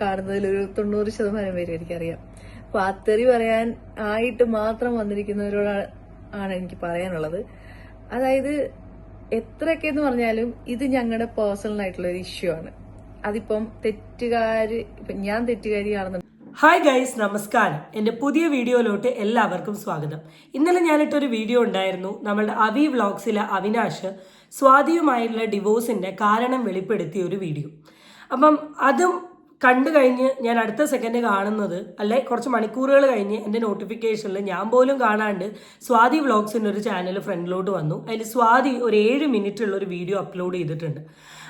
കാണുന്നതിൽ ഒരു തൊണ്ണൂറ് ശതമാനം പേര് എനിക്കറിയാം. അപ്പൊ ആ തെറി പറയാൻ ആയിട്ട് മാത്രം വന്നിരിക്കുന്നവരോടാണ് ആണ് എനിക്ക് പറയാനുള്ളത്. അതായത് എത്രയൊക്കെ എന്ന് പറഞ്ഞാലും ഇത് ഞങ്ങളുടെ പേഴ്സണൽ ആയിട്ടുള്ള ഒരു ഇഷ്യൂ ആണ്. അതിപ്പം തെറ്റുകാര് ഞാൻ തെറ്റുകാരിയാണെന്ന് ഹായ് ഗൈസ് നമസ്കാരം. എന്റെ പുതിയ വീഡിയോയിലോട്ട് എല്ലാവർക്കും സ്വാഗതം. ഇന്നലെ ഞാനിട്ടൊരു വീഡിയോ ഉണ്ടായിരുന്നു. നമ്മളുടെ അവി വ്ളോഗ്സിലെ അവിനാഷ് സ്വാതിയുമായുള്ള ഡിവോഴ്സിന്റെ കാരണം വെളിപ്പെടുത്തിയ ഒരു വീഡിയോ. അപ്പം അതും കണ്ടു കഴിഞ്ഞ് ഞാൻ അടുത്ത സെക്കൻഡ് കാണുന്നത് അല്ലെ കുറച്ച് മണിക്കൂറുകൾ കഴിഞ്ഞ് എന്റെ നോട്ടിഫിക്കേഷനിൽ ഞാൻ പോലും കാണാണ്ട് സ്വാതി വ്ളോഗ്സിന്റെ ഒരു ചാനൽ ഫ്രണ്ടിലോട്ട് വന്നു. അതിൽ സ്വാതി ഒരു ഏഴ് മിനിറ്റുള്ള ഒരു വീഡിയോ അപ്ലോഡ് ചെയ്തിട്ടുണ്ട്.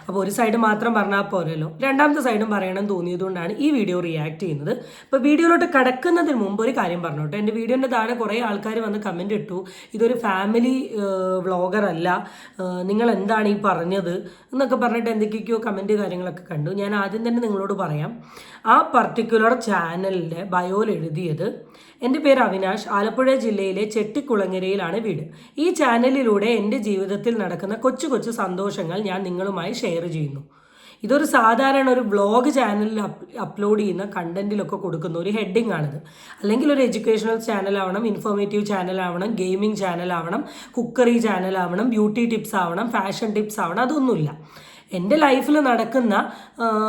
അപ്പോൾ ഒരു സൈഡ് മാത്രം പറഞ്ഞാൽ പോരല്ലോ. രണ്ടാമത്തെ സൈഡും പറയണം തോന്നിയതുകൊണ്ടാണ് ഈ വീഡിയോ റിയാക്ട് ചെയ്യുന്നത്. അപ്പോൾ വീഡിയോയിലോട്ട് കടക്കുന്നതിന് മുമ്പ് ഒരു കാര്യം പറഞ്ഞു പറഞ്ഞോട്ടെ. എന്റെ വീഡിയോന്റെ താഴെ കുറേ ആൾക്കാർ വന്ന് കമന്റ് ഇട്ടു. ഇതൊരു ഫാമിലി വ്ളോഗർ അല്ല. നിങ്ങൾ എന്താണ് ഈ പറഞ്ഞത്? എന്നൊക്കെ പറഞ്ഞിട്ട് എന്തൊക്കെയൊക്കെയോ കമന്റ് കാര്യങ്ങളൊക്കെ കണ്ടു. ഞാൻ ആദ്യം തന്നെ നിങ്ങളോട് പറയാം. ആ പർട്ടിക്കുലർ ചാനലിന്റെ ബയോയിൽ എഴുതിയത് എന്റെ പേര് അവിനാഷ്. ആലപ്പുഴ ജില്ലയിലെ ചെട്ടിക്കുളങ്ങരയിലാണ് വീട്. ഈ ചാനലിലൂടെ എന്റെ ജീവിതത്തിൽ നടക്കുന്ന കൊച്ചു കൊച്ചു സന്തോഷങ്ങൾ ഞാൻ നിങ്ങളുമായി ഷെയർ ചെയ്യുന്നു. ഇതൊരു സാധാരണ ഒരു വ്ളോഗ് ചാനലിൽ അപ്ലോഡ് ചെയ്യുന്ന കണ്ടന്റിലൊക്കെ കൊടുക്കുന്ന ഒരു ഹെഡിങ് ആണിത്. അല്ലെങ്കിൽ ഒരു എഡ്യൂക്കേഷണൽ ചാനലാവണം ഇൻഫോർമേറ്റീവ് ചാനലാവണം ഗെയിമിംഗ് ചാനൽ ആവണം കുക്കറി ചാനലാവണം ബ്യൂട്ടി ടിപ്സ് ആവണം ഫാഷൻ ടിപ്സ് ആവണം അതൊന്നുമില്ല. എന്റെ ലൈഫിൽ നടക്കുന്ന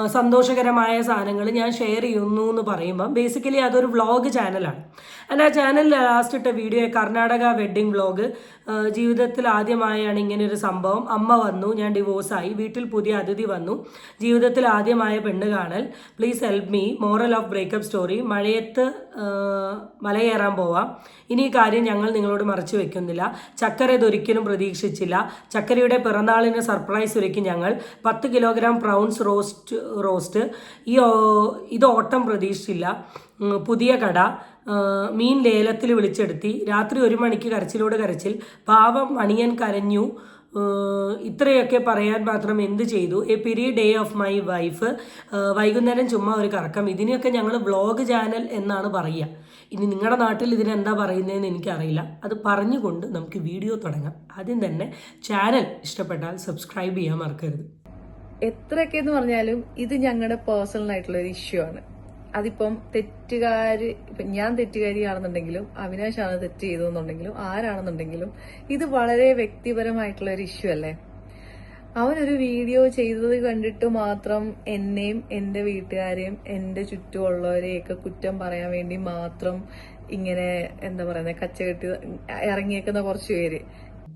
സന്തോഷകരമായ സാധനങ്ങൾ ഞാൻ ഷെയർ ചെയ്യുന്നു എന്ന് പറയുമ്പം ബേസിക്കലി അതൊരു വ്ളോഗ് ചാനലാണ് ആൻഡ് ആ ചാനലിൽ ലാസ്റ്റ് ഇട്ട വീഡിയോ കർണാടക വെഡ്ഡിംഗ് വ്ളോഗ് ജീവിതത്തിൽ ആദ്യമായാണ് ഇങ്ങനെ ഒരു സംഭവം. അമ്മ വന്നു ഞാൻ ഡിവോഴ്സായി വീട്ടിൽ പുതിയ അതിഥി വന്നു. ജീവിതത്തിൽ ആദ്യമായ പെണ്ണ് കാണൽ. Please help me moral of breakup story മഴയത്ത് മലയേറാൻ പോവാം. ഇനി ഈ കാര്യം ഞങ്ങൾ നിങ്ങളോട് മറച്ചു വെക്കുന്നില്ല. ചക്കര ഇതൊരിക്കലും പ്രതീക്ഷിച്ചില്ല. ചക്കരയുടെ പിറന്നാളിന് സർപ്രൈസ് ഒരുക്കി ഞങ്ങൾ. പത്ത് കിലോഗ്രാം പ്രൗൺസ് റോസ്റ്റ് റോസ്റ്റ് ഈ ഇത് ഓട്ടം പ്രതീക്ഷിച്ചില്ല. പുതിയ കട മീൻ ലേലത്തിൽ വിളിച്ചെടുത്തി. രാത്രി ഒരു മണിക്ക് കരച്ചിലോട് കരച്ചിൽ. പാവം മണിയൻ കരഞ്ഞു. ഇത്രയൊക്കെ പറയാൻ മാത്രം എന്ത് ചെയ്തു? എ പിരി ഡേ ഓഫ് മൈ വൈഫ് വൈകുന്നേരം ചുമ്മാ ഒരു കറക്കം. ഇതിനെയൊക്കെ ഞങ്ങൾ വ്ളോഗ് ചാനൽ എന്നാണ് പറയുക ഇനി നിങ്ങളുടെ നാട്ടിൽ ഇതിനെന്താ പറയുന്നതെന്ന് എനിക്കറിയില്ല. അത് പറഞ്ഞുകൊണ്ട് നമുക്ക് വീഡിയോ തുടങ്ങാം. ആദ്യം തന്നെ ചാനൽ ഇഷ്ടപ്പെട്ടാൽ സബ്സ്ക്രൈബ് ചെയ്യാൻ മറക്കരുത്. എത്രയൊക്കെ എന്ന് പറഞ്ഞാലും ഇത് ഞങ്ങളുടെ പേഴ്സണൽ ആയിട്ടുള്ള ഒരു ഇഷ്യൂ ആണ്. അതിപ്പം തെറ്റുകാര് ഇപ്പം ഞാൻ തെറ്റുകാരിയാണെന്നുണ്ടെങ്കിലും അവിനാശാണ് തെറ്റ് ചെയ്തതെന്നുണ്ടെങ്കിലും ആരാണെന്നുണ്ടെങ്കിലും ഇത് വളരെ വ്യക്തിപരമായിട്ടുള്ള ഒരു ഇഷ്യൂ അല്ലേ? അവനൊരു വീഡിയോ ചെയ്തത് കണ്ടിട്ട് മാത്രം എന്നെയും എന്റെ വീട്ടുകാരെയും എന്റെ ചുറ്റുമുള്ളവരെയൊക്കെ കുറ്റം പറയാൻ വേണ്ടി മാത്രം ഇങ്ങനെ എന്താ പറയുന്നത് കച്ചകെട്ടി ഇറങ്ങിയേക്കുന്ന കുറച്ച് പേര്.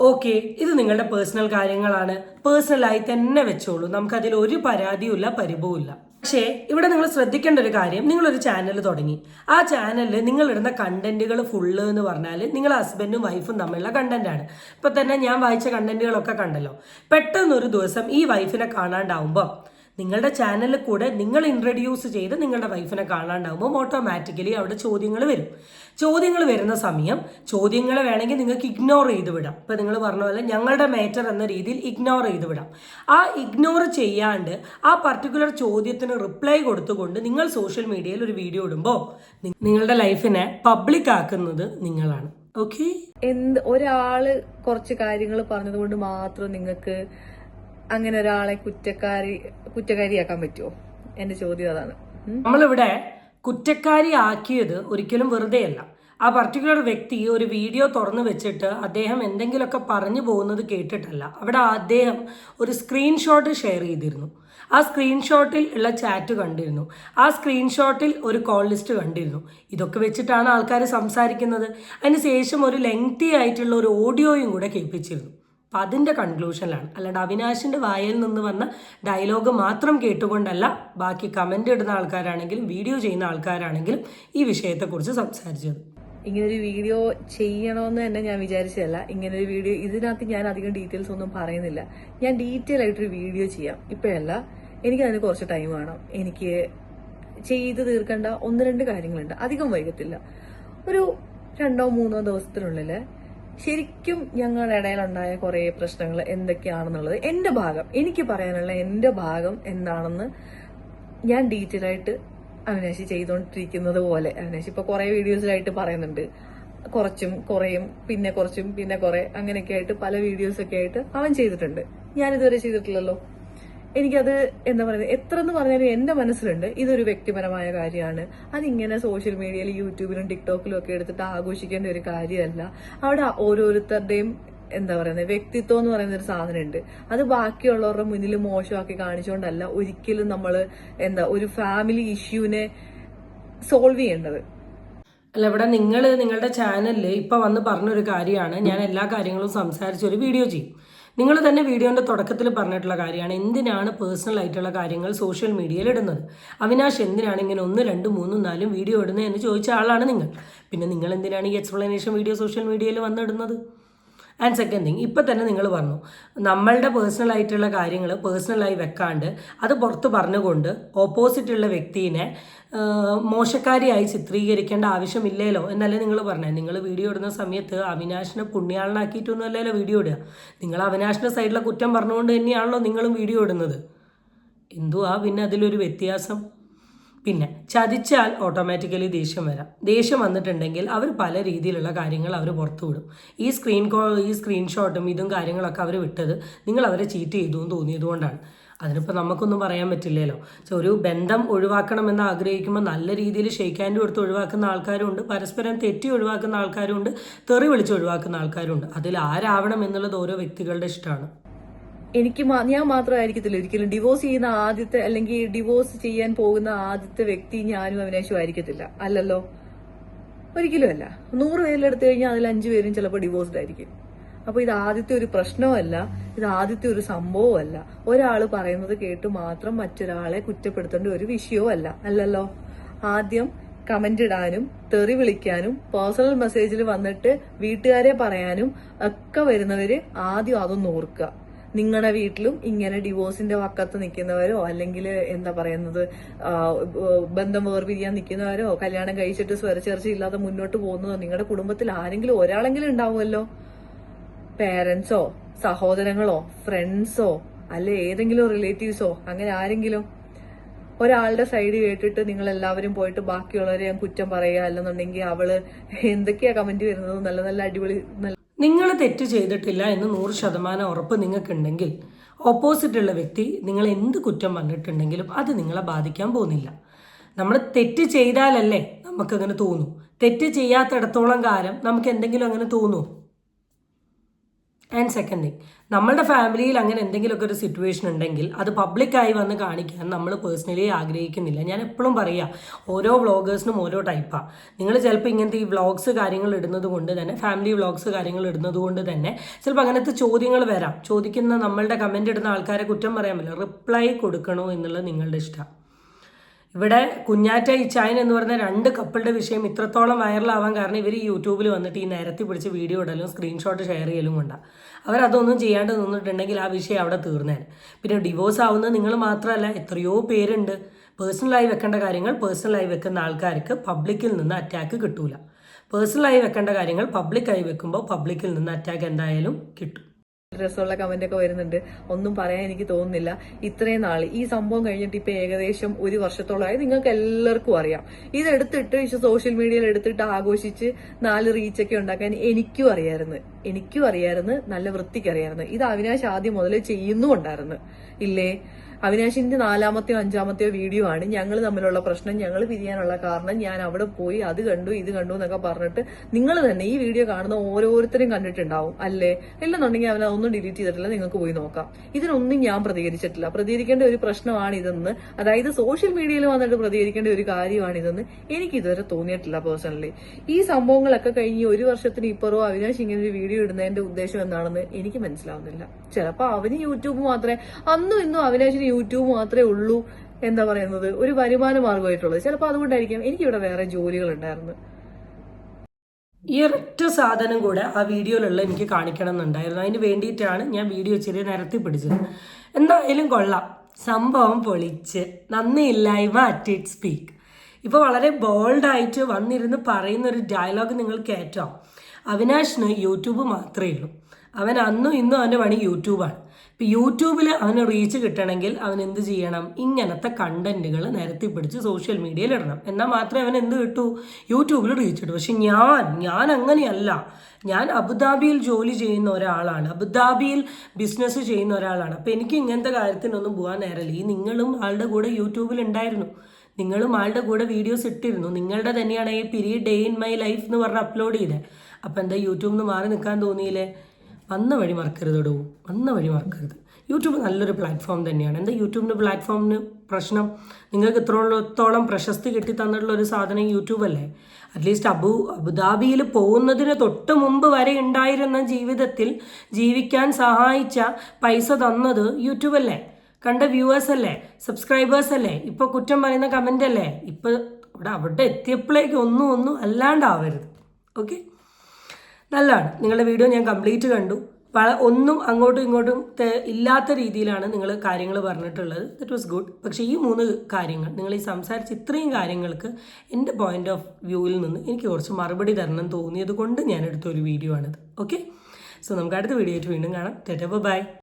ഓക്കെ ഇത് നിങ്ങളുടെ പേഴ്സണൽ കാര്യങ്ങളാണ്. പേഴ്സണലായി തന്നെ വെച്ചോളൂ. നമുക്കതിൽ ഒരു പരാതിയുമില്ല പരിഭവമില്ല പക്ഷേ ഇവിടെ നിങ്ങൾ ശ്രദ്ധിക്കേണ്ട ഒരു കാര്യം നിങ്ങളൊരു ചാനൽ തുടങ്ങി. ആ ചാനലിൽ നിങ്ങൾ ഇടുന്ന കണ്ടന്റുകൾ ഫുള്ള് എന്ന് പറഞ്ഞാൽ നിങ്ങൾ ഹസ്ബൻഡും വൈഫും തമ്മിലുള്ള കണ്ടന്റാണ് ഇപ്പൊ തന്നെ ഞാൻ വായിച്ച കണ്ടന്റുകളൊക്കെ കണ്ടല്ലോ. പെട്ടെന്ന് ഒരു ദിവസം ഈ വൈഫിനെ കാണാണ്ടാവുമ്പോൾ നിങ്ങളുടെ ചാനലിൽ കൂടെ നിങ്ങൾ ഇൻട്രൊഡ്യൂസ് ചെയ്ത് നിങ്ങളുടെ വൈഫിനെ കാണാണ്ടാവുമ്പോൾ ഓട്ടോമാറ്റിക്കലി അവിടെ ചോദ്യങ്ങൾ വരും. ചോദ്യങ്ങൾ വരുന്ന സമയം ചോദ്യങ്ങൾ വേണമെങ്കിൽ നിങ്ങൾക്ക് ഇഗ്നോർ ചെയ്ത് വിടാം. ഇപ്പം നിങ്ങൾ പറഞ്ഞ പോലെ ഞങ്ങളുടെ മാറ്റർ എന്ന രീതിയിൽ ഇഗ്നോർ ചെയ്ത് വിടാം. ആ ഇഗ്നോർ ചെയ്യാണ്ട് ആ പർട്ടിക്കുലർ ചോദ്യത്തിന് റിപ്ലൈ കൊടുത്തുകൊണ്ട് നിങ്ങൾ സോഷ്യൽ മീഡിയയിൽ ഒരു വീഡിയോ ഇടുമ്പോൾ നിങ്ങളുടെ ലൈഫിനെ പബ്ലിക് ആക്കുന്നത് നിങ്ങളാണ്. ഓക്കെ എന്ത് ഒരാൾ കുറച്ച് കാര്യങ്ങൾ പറഞ്ഞതുകൊണ്ട് മാത്രം നിങ്ങൾക്ക് അങ്ങനെ ഒരാളെ കുറ്റക്കാരി കുറ്റക്കാരിയാക്കാൻ പറ്റുമോ എന്റെ ചോദ്യം അതാണ്. നമ്മളിവിടെ കുറ്റക്കാരി ആക്കിയത് ഒരിക്കലും വെറുതെയല്ല. ആ പർട്ടിക്കുലർ വ്യക്തി ഒരു വീഡിയോ തുറന്നു വെച്ചിട്ട് അദ്ദേഹം എന്തെങ്കിലുമൊക്കെ പറഞ്ഞു പോകുന്നത് കേട്ടിട്ടല്ല. അവിടെ അദ്ദേഹം ഒരു സ്ക്രീൻഷോട്ട് ഷെയർ ചെയ്തിരുന്നു. ആ സ്ക്രീൻഷോട്ടിൽ ഉള്ള ചാറ്റ് കണ്ടിരുന്നു. ആ സ്ക്രീൻഷോട്ടിൽ ഒരു കോൾ ലിസ്റ്റ് കണ്ടിരുന്നു. ഇതൊക്കെ വെച്ചിട്ടാണ് ആൾക്കാർ സംസാരിക്കുന്നത്. അതിന് ശേഷം ഒരു ലെങ്തി ആയിട്ടുള്ള ഒരു ഓഡിയോയും കൂടെ കേൾപ്പിച്ചിരുന്നു. അപ്പം അതിന്റെ കൺക്ലൂഷനിലാണ് അല്ലാണ്ട് അവിനാശിന്റെ വായിൽ നിന്ന് വന്ന ഡയലോഗ് മാത്രം കേട്ടുകൊണ്ടല്ല ബാക്കി കമന്റ് ഇടുന്ന ആൾക്കാരാണെങ്കിലും വീഡിയോ ചെയ്യുന്ന ആൾക്കാരാണെങ്കിലും ഈ വിഷയത്തെക്കുറിച്ച് സംസാരിച്ചത്. ഇങ്ങനൊരു വീഡിയോ ചെയ്യണമെന്ന് തന്നെ ഞാൻ വിചാരിച്ചതല്ല. ഇങ്ങനൊരു വീഡിയോ ഇതിനകത്ത് ഞാൻ അധികം ഡീറ്റെയിൽസ് ഒന്നും പറയുന്നില്ല. ഞാൻ ഡീറ്റെയിൽ ആയിട്ടൊരു വീഡിയോ ചെയ്യാം. ഇപ്പോഴല്ല എനിക്ക് അതിന് കുറച്ച് ടൈം വേണം. എനിക്ക് ചെയ്ത് തീർക്കേണ്ട ഒന്ന് രണ്ട് കാര്യങ്ങളുണ്ട്. അധികം വൈകത്തില്ല. ഒരു രണ്ടോ മൂന്നോ ദിവസത്തിനുള്ളിൽ ശരിക്കും ഞങ്ങളുടെ ഇടയിലുണ്ടായ കുറേ പ്രശ്നങ്ങൾ എന്തൊക്കെയാണെന്നുള്ളത് എന്റെ ഭാഗം എനിക്ക് പറയാനുള്ള എന്റെ ഭാഗം എന്താണെന്ന് ഞാൻ ഡീറ്റെയിൽ ആയിട്ട് അവിനാശി ചെയ്തുകൊണ്ടിരിക്കുന്നത് പോലെ. അവിനാശി ഇപ്പൊ കുറെ വീഡിയോസിലായിട്ട് പറയുന്നുണ്ട്. കുറച്ചും കുറയും പിന്നെ കുറച്ചും പിന്നെ കുറെ അങ്ങനെയൊക്കെ ആയിട്ട് പല വീഡിയോസൊക്കെ ആയിട്ട് അവൻ ചെയ്തിട്ടുണ്ട്. ഞാൻ ഇതുവരെ ചെയ്തിട്ടില്ലല്ലോ. എനിക്കത് എന്താ പറയുന്നത് എത്ര എന്ന് പറഞ്ഞാലും എന്റെ മനസ്സിലുണ്ട് ഇതൊരു വ്യക്തിപരമായ കാര്യമാണ്. അതിങ്ങനെ സോഷ്യൽ മീഡിയയിൽ യൂട്യൂബിലും ടിക്ടോക്കിലും ഒക്കെ എടുത്തിട്ട് ആഘോഷിക്കേണ്ട ഒരു കാര്യമല്ല. അവിടെ ഓരോരുത്തരുടെയും എന്താ പറയുന്നത് വ്യക്തിത്വം എന്ന് പറയുന്ന ഒരു സാധനമുണ്ട്. അത് ബാക്കിയുള്ളവരുടെ മുന്നിൽ മോശമാക്കി കാണിച്ചുകൊണ്ടല്ല ഒരിക്കലും നമ്മൾ എന്താ ഒരു ഫാമിലി ഇഷ്യൂവിനെ സോൾവ് ചെയ്യേണ്ടത്. അല്ല ഇവിടെ നിങ്ങൾ നിങ്ങളുടെ ചാനലിൽ ഇപ്പം വന്ന് പറഞ്ഞൊരു കാര്യമാണ്. ഞാൻ എല്ലാ കാര്യങ്ങളും സംസാരിച്ച് ഒരു വീഡിയോ ചെയ്യും. നിങ്ങൾ തന്നെ വീഡിയോന്റെ തുടക്കത്തിൽ പറഞ്ഞിട്ടുള്ള കാര്യമാണ്. എന്തിനാണ് പേഴ്സണൽ ആയിട്ടുള്ള കാര്യങ്ങൾ സോഷ്യൽ മീഡിയയിൽ ഇടുന്നത്? അവിനാശ് എന്തിനാണ് ഇങ്ങനെ ഒന്ന് രണ്ട് മൂന്നും നാലും വീഡിയോ ഇടുന്നത് എന്ന് ചോദിച്ച ആളാണ് നിങ്ങൾ. പിന്നെ നിങ്ങൾ എന്തിനാണ് ഈ എക്സ്പ്ലനേഷൻ വീഡിയോ സോഷ്യൽ മീഡിയയിൽ വന്നിടുന്നത് ആൻഡ് സെക്കൻഡ് തിങ് ഇപ്പം തന്നെ നിങ്ങൾ പറഞ്ഞു നമ്മളുടെ പേഴ്സണൽ ആയിട്ടുള്ള കാര്യങ്ങൾ പേഴ്സണലായി വെക്കാണ്ട് അത് പുറത്ത് പറഞ്ഞുകൊണ്ട് ഓപ്പോസിറ്റുള്ള വ്യക്തിനെ ആ, മോശക്കാരിയായി ചിത്രീകരിക്കേണ്ട ആവശ്യമില്ലല്ലോ എന്നല്ലേ നിങ്ങൾ പറഞ്ഞത് നിങ്ങൾ വീഡിയോ ഇടുന്ന സമയത്ത് അവിനാശിനെ പുണ്യാളനാക്കിയിട്ടൊന്നും അല്ലല്ലോ വീഡിയോ ഇടുക. നിങ്ങൾ അവിനാശിന്റെ സൈഡിലെ കുറ്റം പറഞ്ഞുകൊണ്ട് തന്നെയാണല്ലോ നിങ്ങളും വീഡിയോ ഇടുന്നത്. എന്തുവാ പിന്നെ അതിലൊരു വ്യത്യാസം? പിന്നെ ചതിച്ചാൽ ഓട്ടോമാറ്റിക്കലി ദേഷ്യം വരാം. ദേഷ്യം വന്നിട്ടുണ്ടെങ്കിൽ അവർ പല രീതിയിലുള്ള കാര്യങ്ങൾ അവർ പുറത്തു വിടും. ഈ സ്ക്രീൻ കോ ഈ സ്ക്രീൻഷോട്ടും ഇതും കാര്യങ്ങളൊക്കെ അവർ വിട്ടത് നിങ്ങൾ അവരെ ചീറ്റ് ചെയ്തു എന്ന് തോന്നിയതുകൊണ്ടാണ് അതിനിപ്പോൾ നമുക്കൊന്നും പറയാൻ പറ്റില്ലല്ലോ. സോ ഒരു ബന്ധം ഒഴിവാക്കണമെന്ന് ആഗ്രഹിക്കുമ്പോൾ നല്ല രീതിയിൽ ഷെയ്ക്ക് ഹാൻഡ് കൊടുത്ത് ഒഴിവാക്കുന്ന ആൾക്കാരുണ്ട്. പരസ്പരം തെറ്റി ഒഴിവാക്കുന്ന ആൾക്കാരുണ്ട്. തെറി വിളിച്ച് ഒഴിവാക്കുന്ന ആൾക്കാരുണ്ട്. അതിൽ ആരാവണം എന്നുള്ളത് ഓരോ വ്യക്തികളുടെ ഇഷ്ടമാണ്. എനിക്ക് ഞാൻ മാത്രമായിരിക്കത്തില്ല. ഒരിക്കലും ഡിവോഴ്സ് ചെയ്യുന്ന ആദ്യത്തെ അല്ലെങ്കിൽ ഡിവോഴ്സ് ചെയ്യാൻ പോകുന്ന ആദ്യത്തെ വ്യക്തി ഞാനും അവിനാശും ആയിരിക്കത്തില്ല. അല്ലല്ലോ? ഒരിക്കലും അല്ല. നൂറ് പേരിലെടുത്തു കഴിഞ്ഞാൽ അതിൽ അഞ്ചു പേരും ചിലപ്പോൾ ഡിവോഴ്സ്ഡ് ആയിരിക്കും. അപ്പൊ ഇത് ആദ്യത്തെ ഒരു പ്രശ്നമല്ല ഇത് ആദ്യത്തെ ഒരു സംഭവമല്ല ഒരാൾ പറയുന്നത് കേട്ട് മാത്രം മറ്റൊരാളെ കുറ്റപ്പെടുത്തേണ്ട ഒരു വിഷയവും അല്ല അല്ലല്ലോ? ആദ്യം കമന്റ് ഇടാനും തെറി വിളിക്കാനും പേഴ്സണൽ മെസ്സേജിൽ വന്നിട്ട് വീട്ടുകാരെ പറയാനും ഒക്കെ വരുന്നവര് ആദ്യം അതൊന്ന് ഓർക്കുക. നിങ്ങളുടെ വീട്ടിലും ഇങ്ങനെ ഡിവോഴ്സിന്റെ വക്കത്ത് നിൽക്കുന്നവരോ അല്ലെങ്കിൽ എന്താ പറയുന്നത് ബന്ധം വേർപിരിയാൻ നിൽക്കുന്നവരോ കല്യാണം കഴിച്ചിട്ട് സ്വരച്ചേർച്ച ഇല്ലാതെ മുന്നോട്ട് പോകുന്നതോ നിങ്ങളുടെ കുടുംബത്തിൽ ആരെങ്കിലും ഒരാളെങ്കിലും ഉണ്ടാവുമല്ലോ? പേരൻസോ സഹോദരങ്ങളോ ഫ്രണ്ട്സോ അല്ലെ ഏതെങ്കിലും റിലേറ്റീവ്സോ അങ്ങനെ ആരെങ്കിലും? ഒരാളുടെ സൈഡ് കേട്ടിട്ട് നിങ്ങൾ എല്ലാവരും പോയിട്ട് ബാക്കിയുള്ളവരെ കുറ്റം പറയുക അല്ലെന്നുണ്ടെങ്കിൽ അവൾ എന്തൊക്കെയാ കമന്റ് വരുന്നത്? നല്ല നല്ല അടിപൊളി നല്ല നിങ്ങൾ തെറ്റ് ചെയ്തിട്ടില്ല എന്ന് നൂറ് ശതമാനം ഉറപ്പ് നിങ്ങൾക്കുണ്ടെങ്കിൽ ഓപ്പോസിറ്റുള്ള വ്യക്തി നിങ്ങൾ എന്ത് കുറ്റം വന്നിട്ടുണ്ടെങ്കിലും അത് നിങ്ങളെ ബാധിക്കാൻ പോകുന്നില്ല. നമ്മൾ തെറ്റ് ചെയ്താലല്ലേ നമുക്കങ്ങനെ തോന്നും. തെറ്റ് ചെയ്യാത്തിടത്തോളം കാലം നമുക്ക് എന്തെങ്കിലും അങ്ങനെ തോന്നുമോ ആൻഡ് സെക്കൻഡ് തിങ് നമ്മളുടെ ഫാമിലിയിൽ അങ്ങനെ എന്തെങ്കിലുമൊക്കെ ഒരു സിറ്റുവേഷൻ ഉണ്ടെങ്കിൽ അത് പബ്ലിക്കായി വന്ന് കാണിക്കാൻ നമ്മൾ പേഴ്സണലി ആഗ്രഹിക്കുന്നില്ല. ഞാൻ എപ്പോഴും പറയുക ഓരോ വ്ളോഗേഴ്സിനും ഓരോ ടൈപ്പാണ് നിങ്ങൾ ചിലപ്പോൾ ഇങ്ങനത്തെ ഈ വ്ളോഗ്സ് കാര്യങ്ങൾ ഇടുന്നത് കൊണ്ട് തന്നെ ഫാമിലി വ്ളോഗ്സ് കാര്യങ്ങൾ ഇടുന്നത് കൊണ്ട് തന്നെ ചിലപ്പോൾ അങ്ങനത്തെ ചോദ്യങ്ങൾ വരാം. ചോദിക്കുന്ന നമ്മളുടെ കമന്റ് ഇടുന്ന ആൾക്കാരെ കുറ്റം പറയാൻ പറ്റില്ല. റിപ്ലൈ കൊടുക്കണോ എന്നുള്ളത് നിങ്ങളുടെ ഇഷ്ടമാണ് ഇവിടെ കുഞ്ഞാറ്റ ഇച്ചായൻ എന്ന് പറഞ്ഞ രണ്ട് കപ്പിളുടെ വിഷയം ഇത്രത്തോളം വൈറലാവാൻ കാരണം ഇവർ യൂട്യൂബിൽ വന്നിട്ട് ഈ നേരത്തെ പിടിച്ച് വീഡിയോ ഇടലും സ്ക്രീൻഷോട്ട് ഷെയർ ചെയ്യലും കൊണ്ടാണ് അവരതൊന്നും ചെയ്യാണ്ട് നിന്നിട്ടുണ്ടെങ്കിൽ ആ വിഷയം അവിടെ തീർന്നേനെ. പിന്നെ ഡിവോഴ്സ് ആവുന്നത് നിങ്ങൾ മാത്രമല്ല എത്രയോ പേരുണ്ട്. പേഴ്സണലായി വെക്കേണ്ട കാര്യങ്ങൾ പേഴ്സണലായി വെക്കുന്ന ആൾക്കാർക്ക് പബ്ലിക്കിൽ നിന്ന് അറ്റാക്ക് കിട്ടൂല. പേഴ്സണലായി വെക്കേണ്ട കാര്യങ്ങൾ പബ്ലിക്കായി വെക്കുമ്പോൾ പബ്ലിക്കിൽ നിന്ന് അറ്റാക്ക് എന്തായാലും കിട്ടും. രസമുള്ള കമന്റ് ഒക്കെ വരുന്നുണ്ട്. ഒന്നും പറയാൻ എനിക്ക് തോന്നുന്നില്ല. ഇത്രയും നാൾ ഈ സംഭവം കഴിഞ്ഞിട്ട് ഇപ്പൊ ഏകദേശം ഒരു വർഷത്തോളമായി നിങ്ങൾക്ക് എല്ലാവർക്കും അറിയാം. ഇതെടുത്തിട്ട് സോഷ്യൽ മീഡിയയിൽ എടുത്തിട്ട് ആഘോഷിച്ച് നാല് റീച്ചൊക്കെ ഉണ്ടാക്കാൻ എനിക്കും അറിയായിരുന്നു. എനിക്കും അറിയായിരുന്നു. നല്ല വൃത്തിക്ക് അറിയായിരുന്നു. ഇത് അവിനാശ് ആദ്യം മുതലേ ചെയ്യുന്നുണ്ടായിരുന്നു ഇല്ലേ? അവിനാശിന്റെ നാലാമത്തെയോ അഞ്ചാമത്തെയോ വീഡിയോ ആണ്. ഞങ്ങൾ തമ്മിലുള്ള പ്രശ്നം ഞങ്ങൾ പിരിയാനുള്ള കാരണം ഞാൻ അവിടെ പോയി അത് കണ്ടു ഇത് കണ്ടു എന്നൊക്കെ പറഞ്ഞിട്ട് നിങ്ങൾ തന്നെ ഈ വീഡിയോ കാണുന്ന ഓരോരുത്തരും കണ്ടിട്ടുണ്ടാവും അല്ലേ? ഇല്ലെന്നുണ്ടെങ്കിൽ അവൻ അതൊന്നും ഡിലീറ്റ് ചെയ്തിട്ടില്ല നിങ്ങൾക്ക് പോയി നോക്കാം. ഇതിനൊന്നും ഞാൻ പ്രതികരിച്ചിട്ടില്ല. പ്രതികരിക്കേണ്ട ഒരു പ്രശ്നമാണ് ഇതെന്ന്. അതായത് സോഷ്യൽ മീഡിയയിൽ വന്നിട്ട് പ്രതികരിക്കേണ്ട ഒരു കാര്യമാണ് ഇതെന്ന് എനിക്ക് ഇതുവരെ തോന്നിയിട്ടില്ല പേഴ്സണലി ഈ സംഭവങ്ങളൊക്കെ കഴിഞ്ഞ് ഒരു വർഷത്തിന് ഇപ്പുറവും അവിനാശ് ഇങ്ങനെ ഒരു വീഡിയോ ഇടുന്നതിന്റെ ഉദ്ദേശം എന്താണെന്ന് എനിക്ക് മനസ്സിലാവുന്നില്ല. ചിലപ്പോ അവന് യൂട്യൂബ് മാത്രമേ അന്നും ഇന്നും അവിനാശിന് യൂട്യൂബ് മാത്രമേ ഉള്ളൂ എന്താ പറയുന്നത്? ഒരു വരുമാന മാർഗമായിട്ടുള്ളത് ചിലപ്പോൾ അതുകൊണ്ടായിരിക്കും എനിക്കിവിടെ വേറെ ജോലികൾ ഉണ്ടായിരുന്നു ഈ ഒരൊറ്റ സാധനം കൂടെ ആ വീഡിയോയിലുള്ള എനിക്ക് കാണിക്കണം എന്നുണ്ടായിരുന്നു അതിന് വേണ്ടിയിട്ടാണ് ഞാൻ വീഡിയോ ചെറിയ നിരത്തി പിടിച്ചത്. എന്തായാലും കൊള്ളാം. സംഭവം പൊളിച്ച്. നന്ദിയില്ലായ്മ അറ്റ് ഇറ്റ് സ്പീക്ക് ഇപ്പോൾ വളരെ ബോൾഡായിട്ട് വന്നിരുന്ന് പറയുന്ന ഒരു ഡയലോഗ് നിങ്ങൾ കേട്ടോ. അവിനാഷിന് യൂട്യൂബ് മാത്രമേ ഉള്ളൂ. അവൻ അന്നും ഇന്നും അവന്റെ പണി യൂട്യൂബാണ്. ഇപ്പം യൂട്യൂബിൽ അവന് റീച്ച് കിട്ടണമെങ്കിൽ അവൻ എന്ത് ചെയ്യണം? ഇങ്ങനത്തെ കണ്ടന്റുകൾ നിരത്തി പിടിച്ച് സോഷ്യൽ മീഡിയയിൽ ഇടണം. എന്നാൽ മാത്രമേ അവൻ എന്ത് കിട്ടൂ? യൂട്യൂബിൽ റീച്ച് കിട്ടൂ. പക്ഷെ ഞാൻ ഞാൻ അങ്ങനെയല്ല. ഞാൻ അബുദാബിയിൽ ജോലി ചെയ്യുന്ന ഒരാളാണ്. അബുദാബിയിൽ ബിസിനസ് ചെയ്യുന്ന ഒരാളാണ്. അപ്പോൾ എനിക്ക് ഇങ്ങനത്തെ കാര്യത്തിനൊന്നും പോകാൻ നേരമില്ല. ഈ നിങ്ങളും ആളുടെ കൂടെ യൂട്യൂബിൽ ഉണ്ടായിരുന്നു. നിങ്ങളും ആളുടെ കൂടെ വീഡിയോസ് ഇട്ടിരുന്നു. നിങ്ങളുടെ തന്നെയാണ് ഈ period day in my life എന്ന് പറഞ്ഞ് അപ്ലോഡ് ചെയ്തത് അപ്പോൾ എന്താ യൂട്യൂബിൽ നിന്ന് മാറി നിൽക്കാൻ തോന്നിയില്ലേ? വന്ന വഴി മറക്കരുത് ഇടൂ വന്ന വഴി മറക്കരുത്. യൂട്യൂബ് നല്ലൊരു പ്ലാറ്റ്ഫോം തന്നെയാണ്. എന്താ യൂട്യൂബിന്റെ പ്ലാറ്റ്ഫോമിന് പ്രശ്നം? നിങ്ങൾക്ക് ഇത്രത്തോളം പ്രശസ്തി കിട്ടി തന്നിട്ടുള്ള ഒരു സാധനം യൂട്യൂബ് അല്ലേ? അറ്റ്ലീസ്റ്റ് അബു അബുദാബിയിൽ പോകുന്നതിന് തൊട്ട് മുമ്പ് വരെ ഉണ്ടായിരുന്ന ജീവിതത്തിൽ ജീവിക്കാൻ സഹായിച്ച പൈസ തന്നത് യൂട്യൂബ് അല്ലേ? കണ്ട വ്യൂവേഴ്സ് അല്ലേ? സബ്സ്ക്രൈബേഴ്സ് അല്ലേ? ഇപ്പൊ കുറ്റം പറയുന്ന കമന്റ് അല്ലേ? ഇപ്പൊ അവിടെ അവിടെ എത്തിയപ്പോഴേക്ക് ഒന്നും ഒന്നും അല്ലാണ്ടാവരുത്. ഓക്കെ നല്ലതാണ്. നിങ്ങളുടെ വീഡിയോ ഞാൻ കംപ്ലീറ്റ് കണ്ടു. വള ഒന്നും അങ്ങോട്ടും ഇങ്ങോട്ടും ഇല്ലാത്ത രീതിയിലാണ് നിങ്ങൾ കാര്യങ്ങൾ പറഞ്ഞിട്ടുള്ളത്. ദറ്റ് വാസ് ഗുഡ് പക്ഷേ ഈ മൂന്ന് കാര്യങ്ങൾ നിങ്ങൾ ഈ സംസാരിച്ച ഇത്രയും കാര്യങ്ങൾക്ക് എന്റെ പോയിന്റ് ഓഫ് വ്യൂവിൽ നിന്ന് എനിക്ക് കുറച്ച് മറുപടി തരണം തോന്നിയത് കൊണ്ട് ഞാൻ എടുത്ത ഒരു വീഡിയോ ആണിത്. ഓക്കെ സോ നമുക്ക് അടുത്ത വീഡിയോ ആയിട്ട് വീണ്ടും കാണാം. ടെറ്റ ബൈ